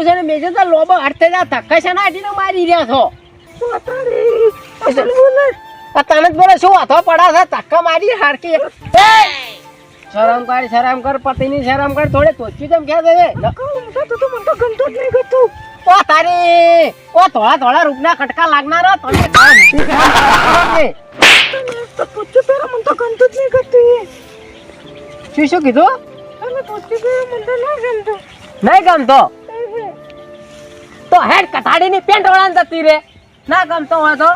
આવું છે ને મેં તો લોબો હટતે જા ધક્કા છે ને મારી રહ્યા છો? તને જ બોલે શું હાથો પડા છે? ધક્કા મારી હારકી! શરમ કર શરમ કર પતિની શરમ કર થોડે તોચી તેમ ક્યાં છે ઓ તારી! ઓ થોડા થોડા રૂપના કટકા લાગનાર તમે ખાવ મૂકી ખાવ. શું શું કીધું? નહીં ગમતો? તો હેડ કથાડીની પેન્ટ વાળાને જતી રે. ના ગમતો હોય તો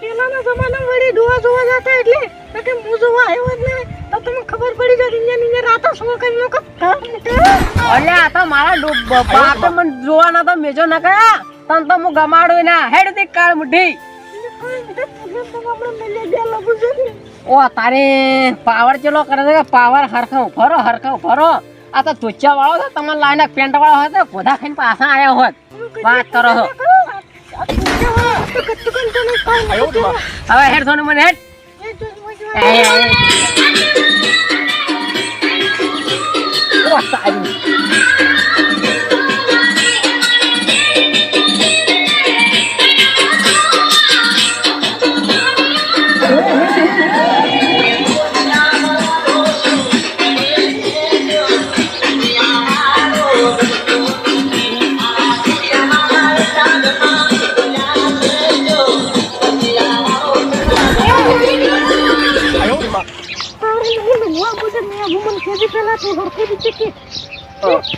પેલાના જમાના વળી જોવા જોવા જતા એટલે. તો કે હું જોવા આવ્યો જ નહીં તો તમને ખબર પડી જાય ઇન્જિન ઇન્જિન રાતો શું કરી નો અલ્યા આ તો મારા બાપે મને જોવાના તો મેજો ના કયા તન તો હું ગમાડું ના. હેડ તી કાળ મુઠ્ઠી ઓ તારે પાવર ચેલો કરે છે પાવર હરખા ઉભરો હરખા ઉભરો આ તો તુચ્ચા વાળો છે તમારે લાઈને પેન્ટ વાળો હોય તો ગોધા ખાઈને પાછા આવ્યા હોત. વાત કરો છો. હવે હેડ સોનું મને હેડ. એ,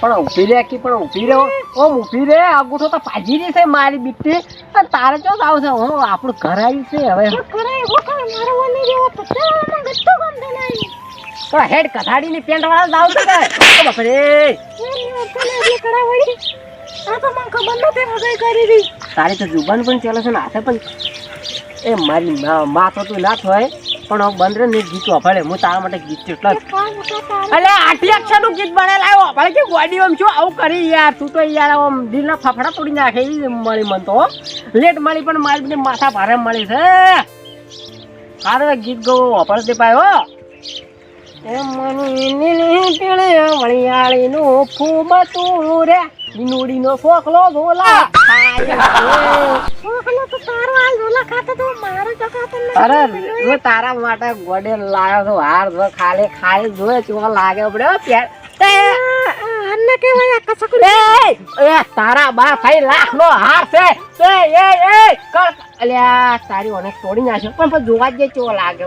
પણ ઊભી રે કી પણ ઊભી રહો ઓમ ઊભી રે અંગૂઠો તો પાજી રહી છે મારી બીટી. પણ તારે ચો આવશે હું આપણું ઘર આવ્યું છે હવે. પણ હેડ કથાડીની પેન્ટ વાળા. જ આવશે બાપરે તારી તો જુબાન પણ ચાલે છે ને હાથે પણ. એ મારી મા- માથો તું ના થાય પણ બંદર રે ને ગીત વાપરે. હું તારા માટે ગીત કેટલા એટલે આઠી અક્ષરનું ગીત બને લાવ્યો વાપરે કે બોડી આમ શું આવું કરી યાર. તું તો યાર આમ દિલના ફફડા તોડી નાખે એવી મળી મન તો લેટ મળી પણ મારી બધી માથા ભારે મળી છે. સારું ગીત ગો વાપર દે પાયો એ મની તું ઝોલા અરે હું તારા માટે ગોડે લાવ્યો છું હાર જો ખાલી ખાલી જોયે ચો લાગે પડે એ, એ તારા બા ભાઈ લાખ નો હાર છે. એ એ એ કર. અલ્યા તારી ઓને તોડી નાખ્યો. પણ જોવા જ ચો લાગે.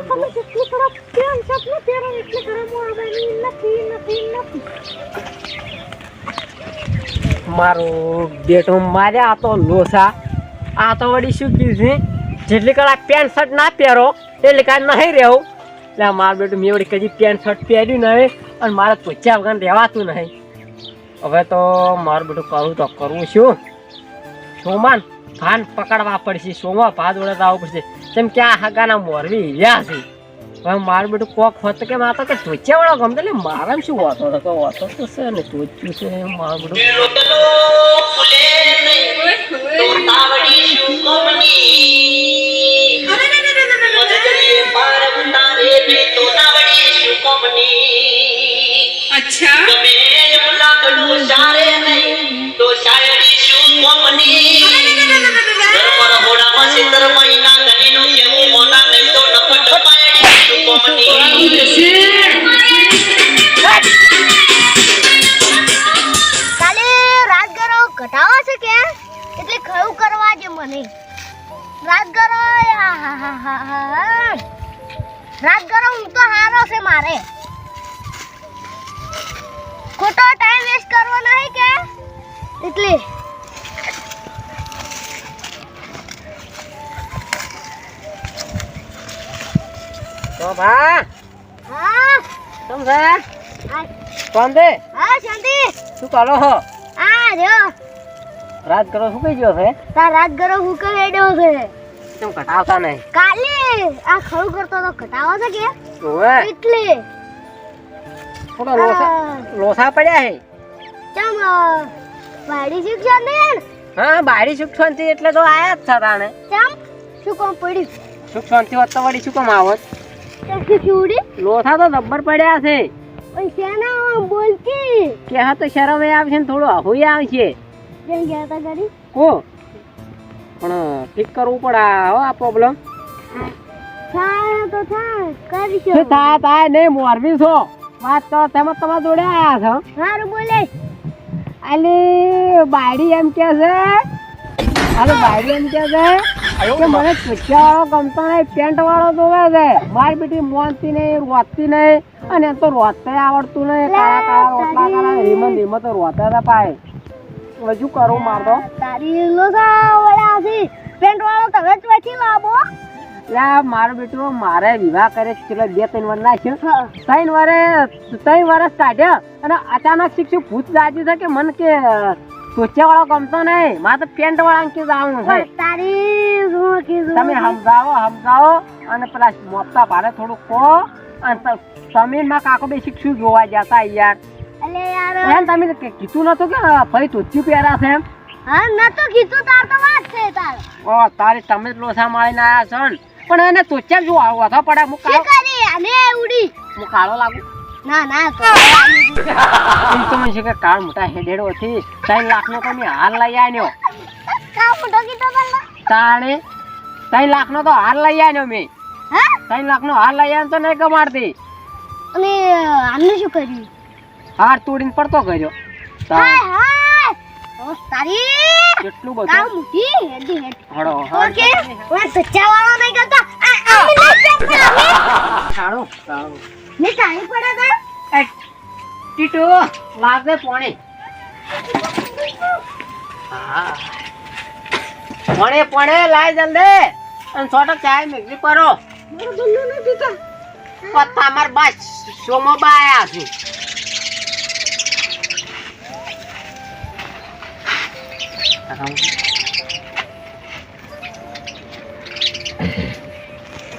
મારો બેટો માર્યા, આ તો લોસા. આ તો વળી શું કીધું જેટલી કડા પેન્ટ શર્ટ ના પહેરો, એટલી કાંઈ નહીં રહેવું. એટલે મારું બેટું મેં વળી કદી પેન્ટ શર્ટ પહેર્યું નહીં અને મારે પૂછ્યા વગર રહેવાતું નહીં. હવે તો મારું બેટું કરવું તો કરવું શું સોમાન, ભાન પકડવા પડશે. સોમા ભાત વડે આવવું પડશે. કેમ કે આ હગાના મોરવી રહ્યા છે. હવે મારું બેટું કોક હોત કે માતા કે ધોચ્યા વાળો ગમતો. એટલે મારામાં શું હોતો હતો? કે હોતો તો છે ને ધોચ્યું છે મારું બેટું. મારે ખોટો ટાઈમ વેસ્ટ કરવો નહીં કે એટલે તો ભા હા કેમ છે આ- કોણ છે હા શાંતિ શું કરો છો આ જો રાત કરો શું કઈ ગયો છે તાર રાજગરો હું કે હેડ્યો છે કેમ ઘટાવતા નહીં કાલે આ ખરું કરતો તો ઘટાવો છે કે ઓવે એટલે થોડા લોસા લોસા પડ્યા છે ચમ વાડી શિક્ષણ ને હા બારી સુખ શાંતિ એટલે તો આયા જ તાણે ચમ શું કોમ પડ્યું શાંતિ હોત તો વળી શું કામ આવત ચૂડી લોસા તો જબ્બર પડ્યા છે ઓય શેના બોલતી કે હા તો શરમ એ આવશે ને થોડું અહુય આવશે કેમ ગયા તા ગાડી કો પણ ઠીક કરવું પડે હો આ પ્રોબ્લેમ થાય તો થાય કરી થાય થાય નહીં મોરબી છો. વાત કરો તેમાં તમારા જોડે આયા છો. સારું બોલે. અલી બાયડી એમ કે છે. અરે બાયડી એમ કે છે કે મને ચુચ્ચા વાળો ગમતો નહીં પેન્ટ વાળો જોવે છે. મારી બેટી મોનતી નહીં રોતતી નહીં અને તો રોતે આવડતું નહીં. કાળા કાળા રોટલા કાળા રીમન રીમન તો રોતે હતા પાય હજુ કરું મારતો તારી લોસા વળ્યા પેન્ટ વાળો તમે જ પછી લાવો. યા મારો બેટો મારે વિવાહ કરે છે. ચલો બે ત્રણ વાર નાખ્યો ત્રણ વારે ત્રણ વર્ષ કાઢ્યા અને અચાનક શિક્ષક ભૂત લાગ્યું છે કે મને કે ટોચા વાળો ગમતો નહીં. મારે તો પેન્ટ વાળા કે જવાનું છે તમે સમજાવો સમજાવો અને પેલા મોટા ભારે થોડું કહો અને ને કાકો બે શિક્ષું જોવા જતા યાર. એમ તમે કીધું નતું કે ફરી ટોચ્યું પહેરા છે એમ? હા ન તો કીધું તાર તો વાત છે તાર. ઓ તારે તમે જ લોસા મારીને આવ્યા છો ને. પણ એને તો શું આવું અથવા પડે હું કાળો કરી? અને ઉડી. હું કાળો લાગુ? ના ના તો એમ તો મને કે કાળ મોટા હેડેડો હતી ત્રણ હાર લઈ આવ્યો કા મોટો કીધો તાણે? ત્રણ લાખનો તો હાર લઈ આવ્યો મેં. હા? ત્રણ લાખનો હાર લઈ આવ્યો તો નહીં કમાડતી. અને આમને શું કર્યું? હાર તોડીને પડતો કર્યો. તારી? કેટલું બધું? મુઠી હેડી હેડ. હળો ઓકે ઓય સચ્ચા વાળો નહીં કરતો. આ આમે નહીં પેપર હાળો હાળો ને ટાઈમ પડે તા. એ લાગે પોણી. હા. પોણે પોણે લાય જલ્દી. અને છોટો ચાય મેગલી પરો. મારો બંને નહીં પીતા પત્તા માર બસ સોમો બાયા છે.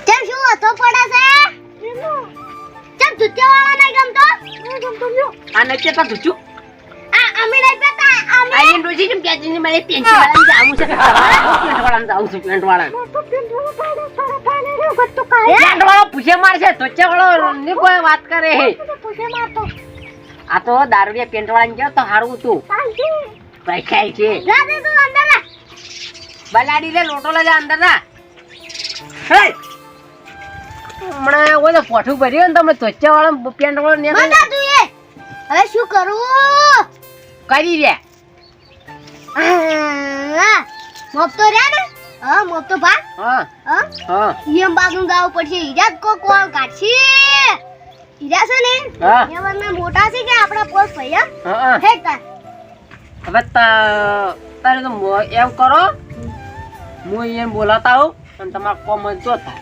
કેમ શું હતો પડે છે? કેમ જુત્યા વાળો નહીં ગમતો નહીં ગમતો લ્યો આ નચે તો ધૂચું આ અમે નહીં પેતા અમે આ રોજી જેમ ક્યાં જઈને મારે પેન્ટ વાળાને જાવું છે. પેન્ટ વાળાને જાવું છે પેન્ટ વાળાને. પેન્ટ વાળો પાડે સારા પાડે રે ગત્તો કાય પેન્ટ વાળો પૂછે મારશે ધોચે વાળો ની કોઈ વાત કરે. પૂછે મારતો. આ તો દારૂડિયા પેન્ટ વાળાને ગયો તો હારું હતું. ચાલશે છે. જા દે તું અંદર લા બલાડી લે લોટો લેજે અંદર ના હે! હમણાં ઓલો પોઠું ભર્યું ને તમે વાળો પેન્ટ વાળો ને મજા તું એ. હવે શું કરું? કરી રે મોપ તો રહ્યા ને? હા મોપ તો ભા. હા. હા? ઈયમ ગાવું પડશે. ઈજા કો કોલ કાઢશી. ઈજા છે ને? હા. એવાના મોટા છે કે આપણા પોસ ભૈયા હા. હે તાર. હવે તારે તો એમ કરો હું એમ બોલાતા આવું અને તમારા કોમ જ જો થાય.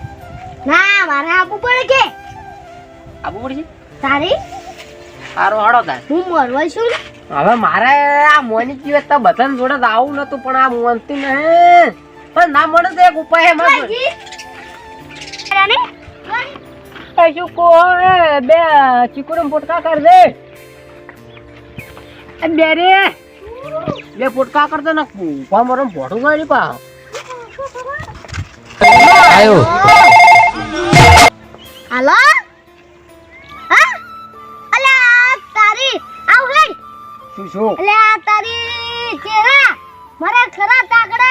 ના મારે આપવું પડે કે? આવું પડશે? તારી? સારો હળો થાય. હું મરવા છું હવે મારે આ મોની જીવે તો બધાને જોડે આવું નતું પણ આ મોનતી નહીં પણ ના મળે તો એક ઉપાય એમાં રાજી રાણી? શું કો એ બે ચીકુડમ પોટકા કર દે એ બે રે. બે પોટકા કરતો ને ઊભા મરો ભોડું ગયું પા આયો. હાલો? હા? અલ્યા તારી આવ શું શું? તારી ચહેરા મારા ખરા તાકડે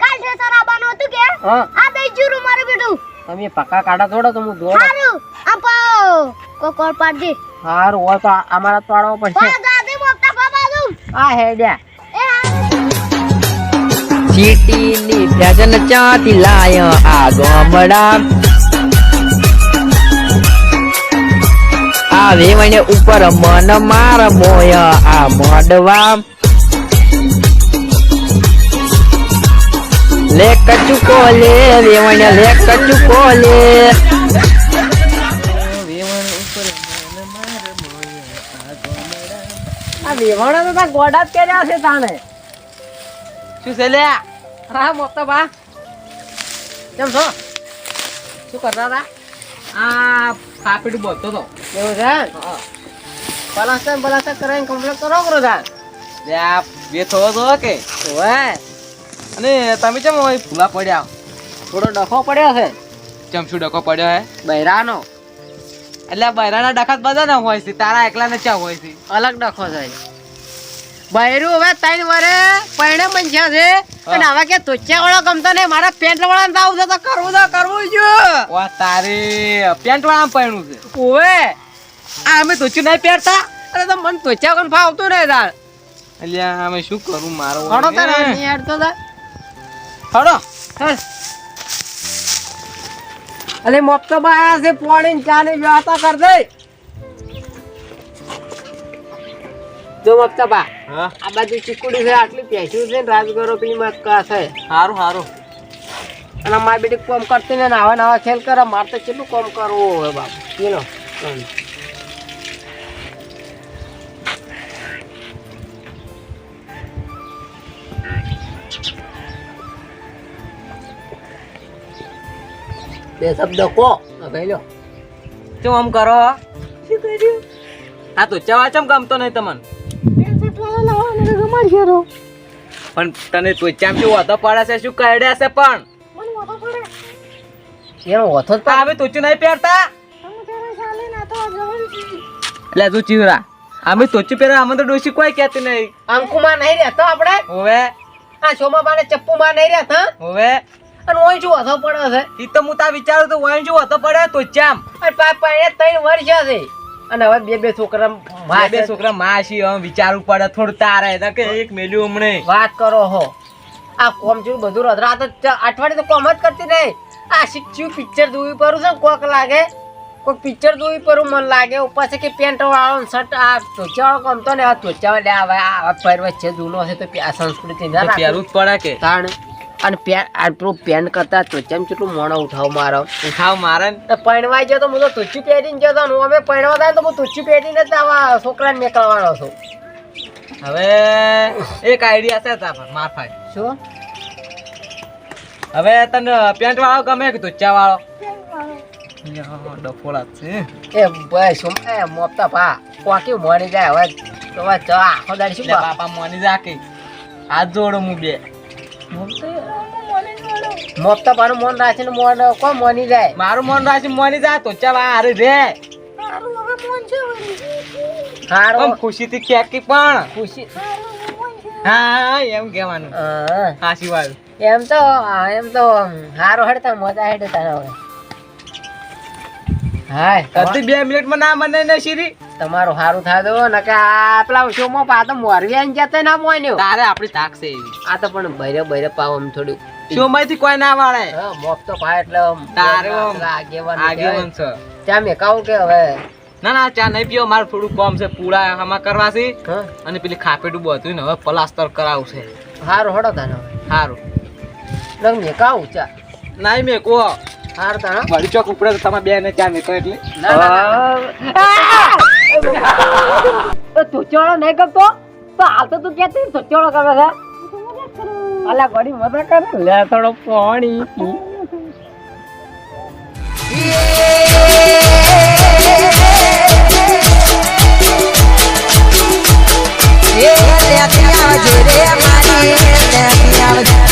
કાલ છે સરાબાનો હતું કે? હા. આ દઈ જુરું મારું બેટું. તમે પક્કા કાઢા થોડો તો હું દોડ હારું આપો કોકોર પાડી હારું હોય તો આ- અમારા તો આડવો પડશે પા દાદી મોકતા પાપા દઉં આ હેડ્યા સિટીની ફેશન ચાથી લાય આ ગામડા. આ વેવણે ઉપર મન માર મોય આ મોડવા. લે કચુકો લે વેવણે લે કચુકો લે. આ વેવાણા તો તા ગોડા જ કર્યા છે તાણે. શું છે લે હા મોટા બા. કેમ છો? શું કરતા હતા? આ કાપીડ બોલતો તો. એવું છે પલાસ્ટર પલાસ્ટર કરાવીને કમ્પ્લીટ કરો કરો તાર બે બેઠો તો કે. ઓવે. અને તમે કેમ હોય ભૂલા પડ્યા? થોડો ડખો પડ્યો છે. ચમચું ડખો પડ્યો હે? બૈરાનો. એટલે બૈરાના ડખાત બધા ના હોય છે તારા એકલા ને ચા હોય છે? અલગ ડખો છે. બૈરું હવે ત્રણ વરે પૈણે બન્યા છે. અને હવે કે તોચ્યા વાળો ગમતો નહીં મારા પેન્ટ વાળા છે તો કરવું તો કરવું જ. વા તારે પેન્ટ વાળા પહેરવું છે? ઓવે આ અમે તોચ્યું નહીં પહેરતા? અરે તો મને તોચ્યા કોણ ફાવતું નહીં તાર. અલ્યા અમે શું કરું મારો હડો તાર યાર તો તાર. હડો ચાલ. અલે મોપતો બાયા છે પોણી ને વ્યવસ્થા કર દે. જો મોપતા બા આ બાજુ ચીકુડી છે આટલી પેસ્યું છે ને રાજગરો પેલી મસ્કા છે. સારું સારું અને મારી બેટી કોમ કરતી ને નાવા નાવા ખેલ કરે મારે તો કેટલું કોમ કરવું હોય બાપ. ચલો બે શબ્દ કો ભાઈ લો શું આમ કરો? શું કર્યું? હા તો ચવા ચમ ગમતો નહીં તમને? પણ તને તો ચામ વાતો પડે છે શું કરડ્યા છે પણ? મને વાતો પડે એનો ઓથો જ આ અમે તોચું નહીં પહેરતા? તો એટલે તું ચીવરા. અમે તોચી પહેરા અમે તો ડોસી કોઈ કહેતી નહીં. અંકુમાં નહીં રહેતો આપણે? હવે. આ શોમાં બાને ચપ્પુમાં નહીં રહેતા? હવે. અને ઓય શું વાતો પડે છે. ઈ તો હું તા વિચારું તો ઓય શું વાતો પડે તો ચામ? અને પા એ ત્રણ વર્ષ છે. અને હવે બે બે છોકરા માં બે છોકરા માસી હવે વિચારવું પડે થોડું તારે. કે એક મેલ્યું હમણે. વાત કરો હો. આ કોમ જેવું બધું રદ રાત અઠવાડિયે તો કોમ જ કરતી નહીં. આ શીખ્યું પિક્ચર જોવી પડું છે કોક લાગે. કોઈ પિક્ચર જોવી પડું મન લાગે. ઉપર છે કે પેન્ટ વાળો શર્ટ આ ત્વચા વાળો ગમતો ને આ ત્વચા લે આ પહેરવા છે જૂનો છે તો આ સંસ્કૃતિ પહેરવું જ પડે કે. તાણ અને પેન આ પેન પેન્ટ કરતા ત્વચામાં કેટલું મોણો ઉઠાવ મારો? ઉઠાવ મારે? ને તો પરણવાઈ ગયો તો હું તો તુચ્છું પહેરીને ગયો તો ને હું અમે પરણવા થાય તો હું તુચ્છું પહેરીને જ આવા છોકરાને મેકળવાનો છું. હવે એક આઈડિયા છે તા પર શું? હવે તને પેન્ટ વાળો ગમે કે તુચ્છા વાળો? ડફોળા છે. એ ભાઈ શું એ મોપતા પા કોકી મળી જાય? હવે તો હવે ચા આખો દાડી શું બાપા મોની જાકે હાથ જોડો હું બે. મને તો મારું મન મોન રાખીને મોન કોણ મોની જાય? મારું મન રાખે મોની જાય તો ચાલ હારે રે. ક્યાંક હારો. આમ ખુશીથી ખેકી પણ. ખુશી. હા એમ કહેવાનું. હા, હાસી વાત એમ તો એમ તો હારો હેડતા મજા હેડતા હવે. હાય. અડધી બે મિનિટમાં ના મને ને શીરી. તમારું સારું થાતો ને કે આ પેલા શોમાં પા તો મોરવી આઈને જતા ના મોન્યો તારે આપણી તાક છે એવી. આ તો પણ ભૈરે ભૈરે પાવ આમ થોડું. શોમાંથી કોઈ ના વાળે. હા, મોફ તો ભાઈ એટલે તારે આગેવાન આગેવાન છે. ત્યાં મેં કહું કે હવે ના ના ચા નહીં પીવો મારે થોડું કોમ છે પૂળા આમાં કરવા છે. અને પેલી ખાપેટું બધું ને હવે પ્લાસ્ટર કરાવશે. સારું હડો તાને સારું નક મેં કહું ચા. નાઈ મેં તાનો ચોક ઉપડે તો તમે બે ને ચા મેં એટલે. તુચોળો નહીં કરતો? તો હાલ તો તું કેતી તુચોળો કરે છે? અલા ગોડી મજા કરે લે થોડો પાણી પી. yeah, yeah, yeah, yeah, yeah, yeah, આવજે.